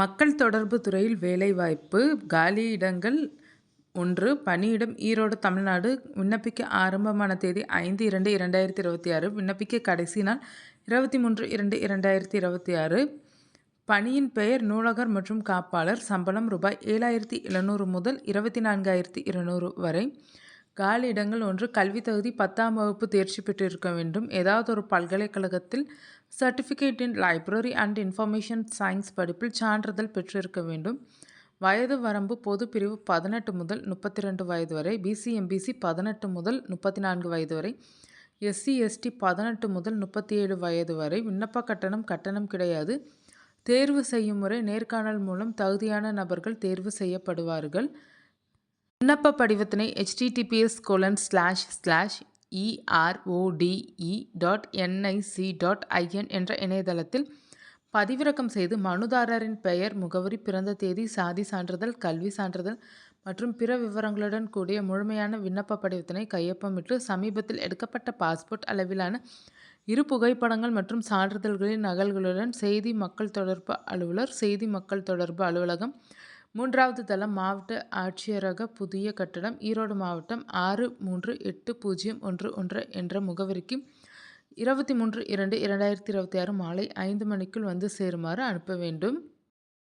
மக்கள் தொடர்பு துறையில் வேலைவாய்ப்பு காலியிடங்கள் ஒன்று பணியிடம் ஈரோடு தமிழ்நாடு விண்ணப்பிக்க ஆரம்பமான தேதி ஐந்து இரண்டு இரண்டாயிரத்தி இருபத்தி ஆறு விண்ணப்பிக்க கடைசி நாள் இருபத்தி மூன்று இரண்டு இரண்டாயிரத்தி இருபத்தி ஆறு. பணியின் பெயர் நூலகர் மற்றும் காப்பாளர் சம்பளம் ரூபாய் ஏழாயிரத்தி எழுநூறு முதல் இருபத்தி நான்காயிரத்தி இருநூறு வரை. காலி இடங்கள் ஒன்று கல்வி தகுதி பத்தாம் வகுப்பு தேர்ச்சி பெற்றிருக்க வேண்டும். ஏதாவது ஒரு பல்கலைக்கழகத்தில் certificate in library and information science படிப்பில் சான்றிதழ் பெற்றிருக்க வேண்டும். வயது வரம்பு பொது பிரிவு பதினெட்டு முதல் முப்பத்தி ரெண்டு வயது வரை பிசிஎம்பிசி பதினெட்டு முதல் முப்பத்தி நான்கு வயது வரை எஸ்சி எஸ்டி பதினெட்டு முதல் முப்பத்தி ஏழு வயது வரை விண்ணப்ப கட்டணம் கட்டணம் கிடையாது. தேர்வு செய்யும் முறை நேர்காணல் மூலம் தகுதியான நபர்கள் தேர்வு செய்யப்படுவார்கள். விண்ணப்ப படிவத்தினை HTTPS colon slash slash EROTE dot NIC dot IN என்ற இணையதளத்தில் பதிவிறக்கம் செய்து மனுதாரரின் பெயர் முகவரி பிறந்த தேதி சாதி சான்றிதழ் கல்வி சான்றிதழ் மற்றும் பிற விவரங்களுடன் கூடிய முழுமையான விண்ணப்ப படிவத்தினை கையொப்பமிட்டு சமீபத்தில் எடுக்கப்பட்ட பாஸ்போர்ட் அளவிலான இரு புகைப்படங்கள் மற்றும் சான்றிதழ்களின் நகல்களுடன் செய்தி மக்கள் தொடர்பு அலுவலர் செய்தி மக்கள் தொடர்பு அலுவலகம் மூன்றாவது தளம் மாவட்ட ஆட்சியரக புதிய கட்டடம் ஈரோடு மாவட்டம் ஆறு மூன்று எட்டு பூஜ்ஜியம் ஒன்று ஒன்று என்ற முகவரிக்கு இருபத்தி மூன்று இரண்டு இரண்டாயிரத்தி இருபத்தி ஆறு மாலை ஐந்து மணிக்குள் வந்து சேருமாறு அனுப்ப வேண்டும்.